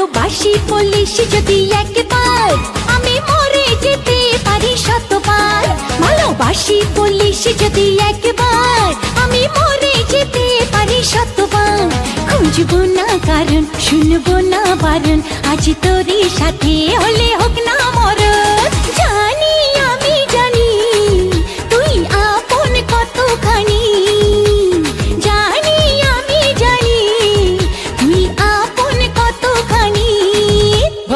ভালোবাসি বলিস যদি একবার, আমি মরে যেতে পারি শতবার। ভালোবাসি বলিস যদি একবার, আমি মরে যেতে পারি শতবার। খুঁজবো না কারণ, শুনব না বারণ, আজ তোরই সাথে হলে